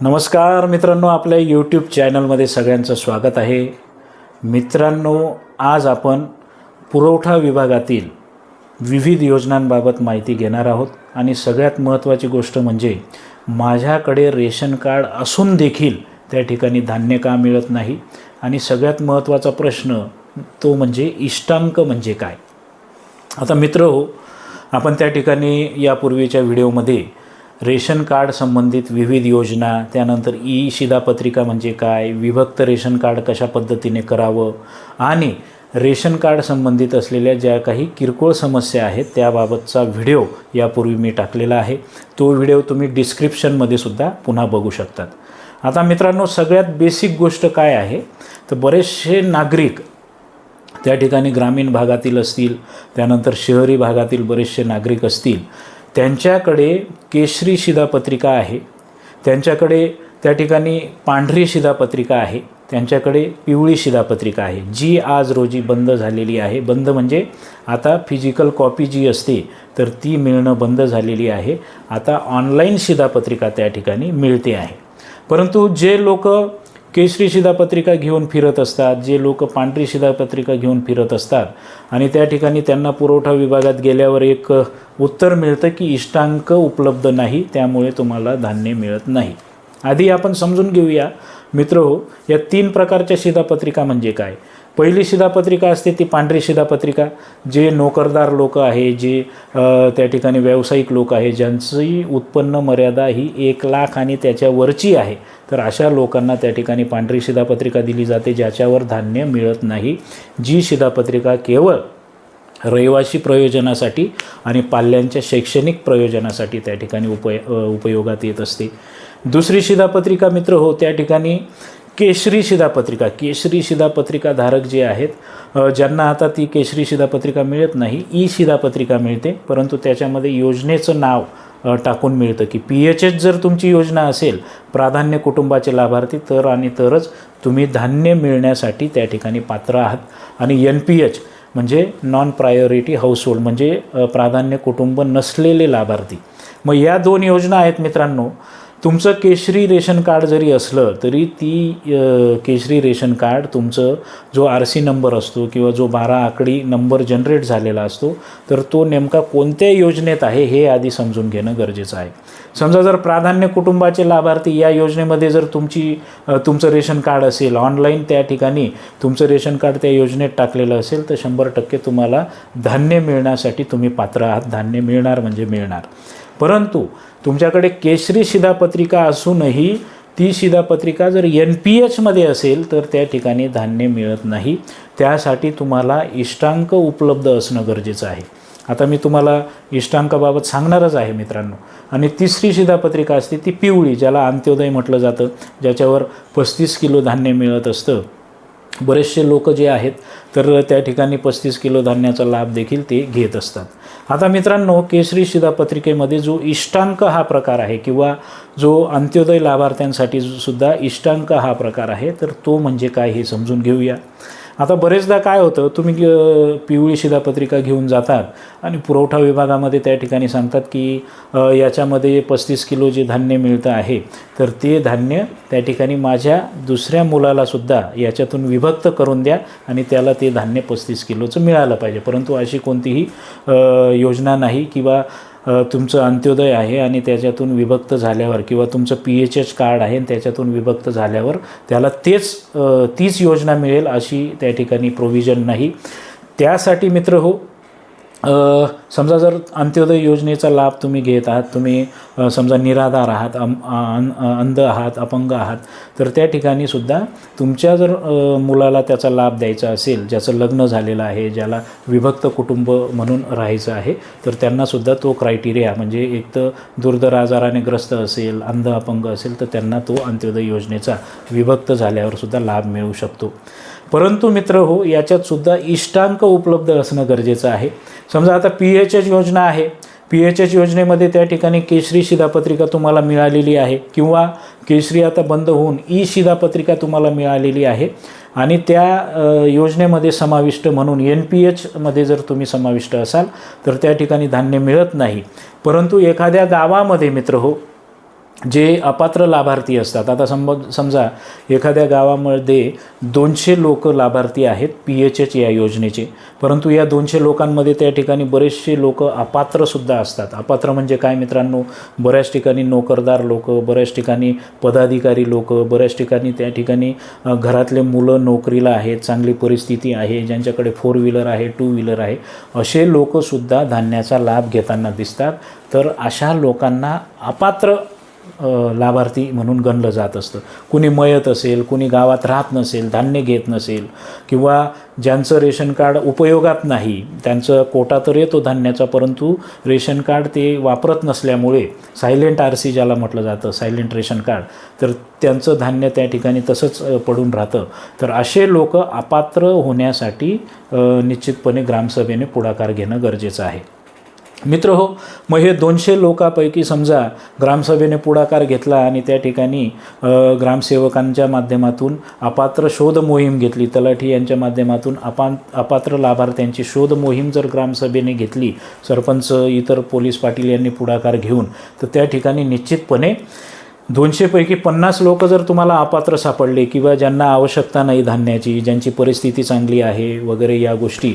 नमस्कार मित्रांनो आपल्या यूट्यूब चॅनलमध्ये सगळ्यांचं स्वागत आहे. मित्रांनो आज आपण पुरवठा विभागातील विविध योजनांबाबत माहिती घेणार आहोत. आणि सगळ्यात महत्त्वाची गोष्ट म्हणजे माझ्याकडे रेशन कार्ड असून देखील त्या ठिकाणी धान्य का मिळत नाही? आणि सगळ्यात महत्त्वाचा प्रश्न तो म्हणजे इष्टांक म्हणजे काय? आता मित्र हो आपण त्या ठिकाणी यापूर्वीच्या व्हिडिओमध्ये रेशन कार्ड संबंधित विविध योजना त्यानंतर ई शिधापत्रिका म्हणजे काय विभक्त रेशन कार्ड कशा पद्धतीने करावं आणि रेशन कार्ड संबंधित असलेल्या ज्या काही किरकोळ समस्या आहेत त्याबाबतचा व्हिडिओ यापूर्वी मी टाकलेला आहे. तो व्हिडिओ तुम्ही डिस्क्रिप्शनमध्ये सुद्धा पुन्हा बघू शकतात. आता मित्रांनो सगळ्यात बेसिक गोष्ट काय आहे? तर बरेचसे नागरिक त्या ठिकाणी ग्रामीण भागातील असतील त्यानंतर शहरी भागातील बरेचसे नागरिक असतील त्यांच्याकडे केशरी शिधापत्रिका आहे. त्यांच्याकडे त्या ठिकाणी पांढरी शिधापत्रिका आहे. त्यांच्याकडे पिवळी शिधापत्रिका आहे. जी आज रोजी बंद झालेली आहे. बंद म्हणजे आता फिजिकल कॉपी जी असते तर ती मिळणं बंद झालेली आहे. आता ऑनलाईन शिधापत्रिका त्या ठिकाणी मिळते आहे. परंतु जे लोक केशरी शिधापत्रिका घेऊन फिरत असतात जे लोक पांढरी शिधापत्रिका घेऊन फिरत असतात. आणि त्या ठिकाणी त्यांना पुरवठा विभागात गेल्यावर एक उत्तर मिळतं की इष्टांक उपलब्ध नाही त्यामुळे तुम्हाला धान्य मिळत नाही. आधी आपण समजून घेऊया. मित्र हो या तीन प्रकारच्या शिधापत्रिका म्हणजे काय? पहिली शिधापत्रिका असते ती पांढरी शिधापत्रिका जे नोकरदार लोक आहे जे त्या ठिकाणी व्यावसायिक लोक आहे ज्यांची उत्पन्न मर्यादा ही एक लाख आणि त्याच्यावरची आहे. तर अशा लोकांना त्या ठिकाणी पांढरी शिधापत्रिका दिली जाते ज्याच्यावर धान्य मिळत नाही. जी शिधापत्रिका केवळ रहिवासी प्रयोजनासाठी आणि पाल्यांच्या शैक्षणिक प्रयोजनासाठी त्या ठिकाणी उपय उपयोगात येत असते. दुसरी शिधापत्रिका मित्र हो त्या ठिकाणी केशरी शिधापत्रिका केशरी शिधापत्रिका धारक जे आहेत ज्यांना आता ती केशरी शिधापत्रिका मिळत नाही ई शिधापत्रिका मिळते परंतु त्याच्यामध्ये योजनेचं नाव टाकून मिळतं की पी एच एच जर तुमची योजना असेल प्राधान्य कुटुंबाचे लाभार्थी तर आणि तरच तुम्ही धान्य मिळण्यासाठी त्या ठिकाणी पात्र आहात. आणि एन पी एच म्हणजे नॉन प्रायोरिटी हाऊसहोल्ड म्हणजे प्राधान्य कुटुंब नसलेले लाभार्थी. मग या दोन योजना आहेत मित्रांनो तुमचं केशरी रेशन कार्ड जरी असलं तरी ती केशरी रेशन कार्ड तुमचं जो आर सी नंबर असतो किंवा जो बारा आकडी नंबर जनरेट झालेला असतो तर तो नेमका कोणत्या योजनेत आहे हे आधी समजून घेणं गरजेचं आहे. समजा जर प्राधान्य कुटुंबाचे लाभार्थी या योजनेमध्ये जर तुमची तुमचं रेशन कार्ड असेल ऑनलाईन त्या ठिकाणी तुमचं रेशन कार्ड त्या योजनेत टाकलेलं असेल तर शंभर टक्के तुम्हाला धान्य मिळण्यासाठी तुम्ही पात्र आहात. धान्य मिळणार म्हणजे मिळणार. परंतु तुमच्याकडे केशरी शिधापत्रिका असूनही ती शिधापत्रिका जर एन पी एचमध्ये असेल तर त्या ठिकाणी धान्य मिळत नाही. त्यासाठी तुम्हाला इष्टांक उपलब्ध असणं गरजेचं आहे. आता मी तुम्हाला इष्टांकाबाबत सांगणारच आहे मित्रांनो. आणि तिसरी शिधापत्रिका असते ती पिवळी ज्याला अंत्योदय म्हटलं जातं ज्याच्यावर पस्तीस किलो धान्य मिळत असतं. बरेचसे लोक जे आहेत तर त्या ठिकाणी पस्तीस किलो धान्याचा लाभ देखील ते घेत असतात. आता मित्रांनो केसरी शिधापत्रिकेमध्ये जो इष्टांक हा प्रकार आहे किंवा जो अंत्योदय लाभार्थ्यांसाठी सुद्धा इष्टांक हा प्रकार आहे तर तो म्हणजे काय हे समजून घेऊया. आता बरेचदा काय होतं तुम्ही पिवळी शिधापत्रिका घेऊन जातात आणि पुरवठा विभागामध्ये त्या ठिकाणी सांगतात की याच्यामध्ये पस्तीस किलो जे धान्य मिळतं आहे तर ते धान्य त्या ठिकाणी माझ्या दुसऱ्या मुलालासुद्धा याच्यातून विभक्त करून द्या आणि त्याला ते धान्य पस्तीस किलोचं मिळालं पाहिजे. परंतु अशी कोणतीही योजना नाही किंवा तुमचं अंत्योदय आहे आणि त्याच्यातून विभक्त झाल्यावर किंवा तुमचं पी एच एच कार्ड आहे आणि त्याच्यातून विभक्त झाल्यावर त्याला तेच तीच योजना मिळेल अशी त्या ठिकाणी प्रोव्हिजन नाही. त्यासाठी मित्र हो समजा जर अंत्योदय योजनेचा लाभ तुम्ही घेत आहात तुम्ही समजा निराधार आहात अम, अंध आहात अपंग आहात तर त्या ठिकाणी सुद्धा तुमच्या जर मुलाला त्याचा लाभ द्यायचा असेल ज्याचं लग्न झालेलं आहे ज्याला विभक्त कुटुंब म्हणून राहायचं आहे तर त्यांनासुद्धा तो क्रायटेरिया म्हणजे एक तर दुर्धर आजाराने ग्रस्त असेल अंध अपंग असेल तर त्यांना तो अंत्योदय योजनेचा विभक्त झाल्यावरसुद्धा लाभ मिळू शकतो. परंतु मित्र हो याच्यातसुद्धा इष्टांक उपलब्ध असणं गरजेचं आहे. समजा आता पी एच एच योजना आहे. पी एच एच योजनेमध्ये त्या ठिकाणी केशरी शिधापत्रिका तुम्हाला मिळालेली आहे किंवा केशरी आता बंद होऊन ई शिधापत्रिका तुम्हाला मिळालेली आहे. आणि त्या योजनेमध्ये समाविष्ट म्हणून एन पी एचमध्ये जर तुम्ही समाविष्ट असाल तर त्या ठिकाणी धान्य मिळत नाही. परंतु एखाद्या गावामध्ये मित्र हो जे अपात्र लाभार्थी असतात. आता समज समजा एखाद्या गावामध्ये दोनशे लोक लाभार्थी आहेत पी एच एच या योजनेचे. परंतु या दोनशे लोकांमध्ये त्या ठिकाणी बरेचसे लोक अपात्रसुद्धा असतात. अपात्र म्हणजे काय मित्रांनो? बऱ्याच ठिकाणी नोकरदार लोक बऱ्याच ठिकाणी पदाधिकारी लोक बऱ्याच ठिकाणी त्या ठिकाणी घरातले मुलं नोकरीला आहेत चांगली परिस्थिती आहे ज्यांच्याकडे फोर व्हीलर आहे टू व्हीलर आहे असे लोकसुद्धा धान्याचा लाभ घेताना दिसतात. तर अशा लोकांना अपात्र लाभार्थी म्हणून गणलं जात असतं. कुणी मयत असेल कुणी गावात राहत नसेल धान्य घेत नसेल किंवा ज्यांचं रेशन कार्ड उपयोगात नाही त्यांचं कोटा तर येतो धान्याचा परंतु रेशन कार्ड ते वापरत नसल्यामुळे सायलेंट आर सी ज्याला म्हटलं जातं सायलेंट रेशन कार्ड तर त्यांचं धान्य त्या ठिकाणी तसंच पडून राहतं. तर असे लोक अपात्र होण्यासाठी निश्चितपणे ग्रामसभेने पुढाकार घेणं गरजेचं आहे. मित्र हो मग हे दोनशे लोकांपैकी समजा ग्रामसभेने पुढाकार घेतला आणि त्या ठिकाणी ग्रामसेवकांच्या माध्यमातून अपात्र शोध मोहीम घेतली तलाठी यांच्या माध्यमातून अपा अपात्र लाभार्थ्यांची शोध मोहीम जर ग्रामसभेने घेतली सरपंच इतर पोलीस पाटील यांनी पुढाकार घेऊन तर त्या ठिकाणी निश्चितपणे दोनशेपैकी पन्नास लोक जर तुम्हाला अपात्र सापडले किंवा ज्यांना आवश्यकता नाही धान्याची ज्यांची परिस्थिती चांगली आहे वगैरे या गोष्टी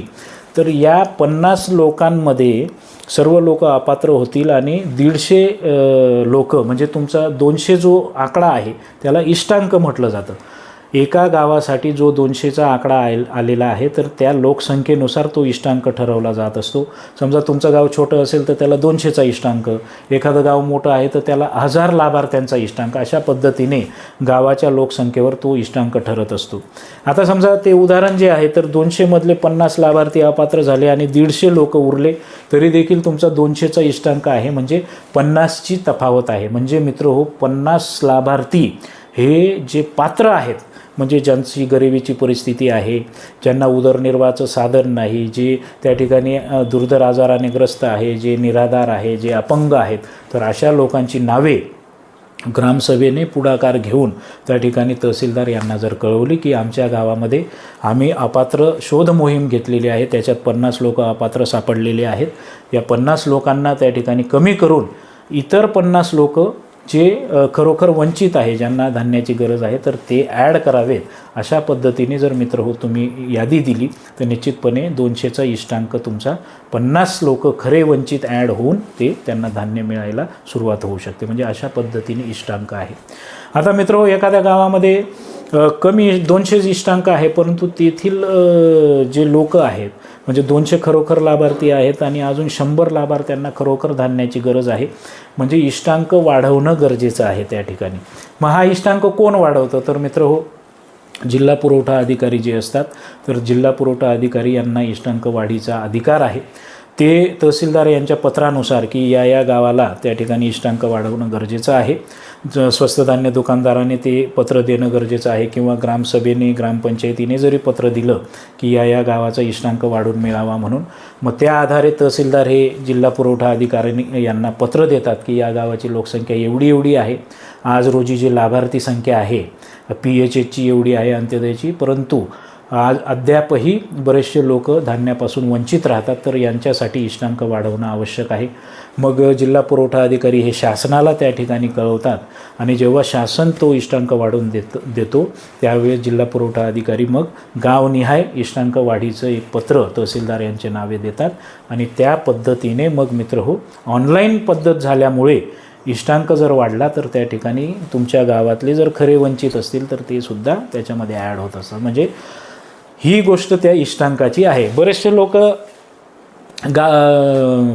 तर या पन्नास लोकांमध्ये सर्व लोक अपात्र होतील आणि दीडशे लोक म्हणजे तुमचा दोनशे जो आकडा आहे त्याला इष्टांक म्हटलं जातं. एका गावासाठी जो दोनशेचा आकडा आल आलेला आहे तर त्या लोकसंख्येनुसार तो इष्टांक ठरवला जात असतो. समजा तुमचं गाव छोटं असेल तर त्याला दोनशेचा इष्टांक. एखादं गाव मोठं आहे तर त्याला हजार लाभार्थ्यांचा इष्टांक. अशा पद्धतीने गावाच्या लोकसंख्येवर तो इष्टांक ठरत असतो. आता समजा ते उदाहरण जे आहे तर दोनशेमधले पन्नास लाभार्थी अपात्र झाले आणि दीडशे लोक उरले तरी देखील तुमचा दोनशेचा इष्टांक आहे. म्हणजे पन्नासची तफावत आहे. म्हणजे मित्र हो पन्नास लाभार्थी हे जे पात्र आहेत म्हणजे ज्यांची गरिबीची परिस्थिती आहे ज्यांना उदरनिर्वाहाचं साधन नाही जे त्या ठिकाणी दुर्धर आजाराने ग्रस्त आहे जे निराधार आहे जे अपंग आहेत तर अशा लोकांची नावे ग्रामसभेने पुढाकार घेऊन त्या ठिकाणी तहसीलदार यांना जर कळवली की आमच्या गावामध्ये आम्ही अपात्र शोध मोहीम घेतलेली आहे त्याच्यात पन्नास लोक अपात्र सापडलेले आहेत या पन्नास लोकांना त्या ठिकाणी कमी करून इतर पन्नास लोक जे खरोखर वंचित आहे ज्यांना धान्याची गरज आहे तर ते ॲड करावेत. अशा पद्धतीने जर मित्र हो तुम्ही यादी दिली तर निश्चितपणे दोनशेचा इष्टांक तुमचा पन्नास लोक खरे वंचित ॲड होऊन ते त्यांना धान्य मिळायला सुरुवात होऊ शकते. म्हणजे अशा पद्धतीने इष्टांक आहे. आता मित्र हो एखाद्या गावामध्ये कमी दोनशे इष्टांक आहे परंतु तेथील जे लोक आहेत म्हणजे दोनशे खरोखर लाभार्थी आहेत आणि अजून शंभर लाभार्थ्यांना खरोखर धान्याची गरज आहे. म्हणजे इष्टांक वाढवणं गरजेचं आहे त्या ठिकाणी. मग हा इष्टांक कोण वाढवतं? तर मित्र हो जिल्हा पुरवठा अधिकारी जे असतात तर जिल्हा पुरवठा अधिकारी यांना इष्टांक वाढीचा अधिकार आहे. ते तहसीलदार यांच्या पत्रानुसार की या या गावाला त्या ठिकाणी इष्टांक वाढवणं गरजेचं आहे. ज स्वस्त धान्य दुकानदाराने ते पत्र देणं गरजेचं आहे किंवा ग्रामसभेने ग्रामपंचायतीने जरी पत्र दिलं की या या गावाचा इष्टांक वाढून मिळावा म्हणून मग त्या आधारे तहसीलदार हे जिल्हा पुरवठा अधिकारी यांना पत्र देतात की या गावाची लोकसंख्या एवढी एवढी आहे आज रोजी जी लाभार्थी संख्या आहे पी एच एचची एवढी आहे अंत्योदयची परंतु आज अद्यापही बरेचसे लोक धान्यापासून वंचित राहतात तर यांच्यासाठी इष्टांक वाढवणं आवश्यक आहे. मग जिल्हा पुरवठा अधिकारी हे शासनाला त्या ठिकाणी कळवतात आणि जेव्हा शासन तो इष्टांक वाढवून देत देतो त्यावेळेस जिल्हा पुरवठा अधिकारी मग गावनिहाय इष्टांक वाढीचं एक पत्र तहसीलदार यांचे नावे देतात आणि त्या पद्धतीने मग मित्र हो ऑनलाईन पद्धत झाल्यामुळे इष्टांक जर वाढला तर त्या ठिकाणी तुमच्या गावातले जर खरे वंचित असतील तर ते सुद्धा त्याच्यामध्ये ॲड होत असतात. म्हणजे ही गोष्ट त्या इष्टांकाची आहे. बरेचसे लोक गा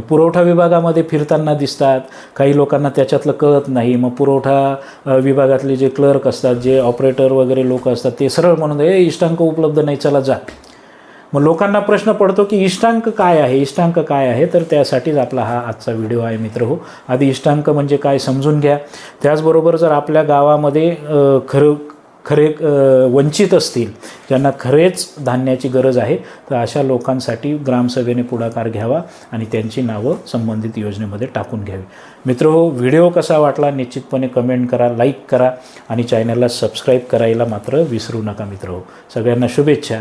पुरवठा विभागामध्ये फिरताना दिसतात. काही लोकांना त्याच्यातलं कळत नाही. मग पुरवठा विभागातले जे क्लर्क असतात जे ऑपरेटर वगैरे लोक असतात ते सरळ म्हणून हे इष्टांक उपलब्ध नाही चला जा. मग लोकांना प्रश्न पडतो की इष्टांक काय आहे? इष्टांक काय आहे? तर त्यासाठीच आपला हा आजचा व्हिडिओ आहे मित्र हो. आधी इष्टांक म्हणजे काय समजून घ्या. त्याचबरोबर जर आपल्या गावामध्ये खरं खरे वंचित असतील ज्यांना खरेच धान्याची गरज आहे तर अशा लोकांसाठी ग्रामसभेने पुढाकार घ्यावा आणि त्यांची नावं संबंधित योजनेमध्ये टाकून घ्यावी. मित्र हो व्हिडिओ कसा वाटला निश्चितपणे कमेंट करा लाईक करा आणि चॅनलला सबस्क्राईब करायला मात्र विसरू नका मित्र हो. सगळ्यांना शुभेच्छा.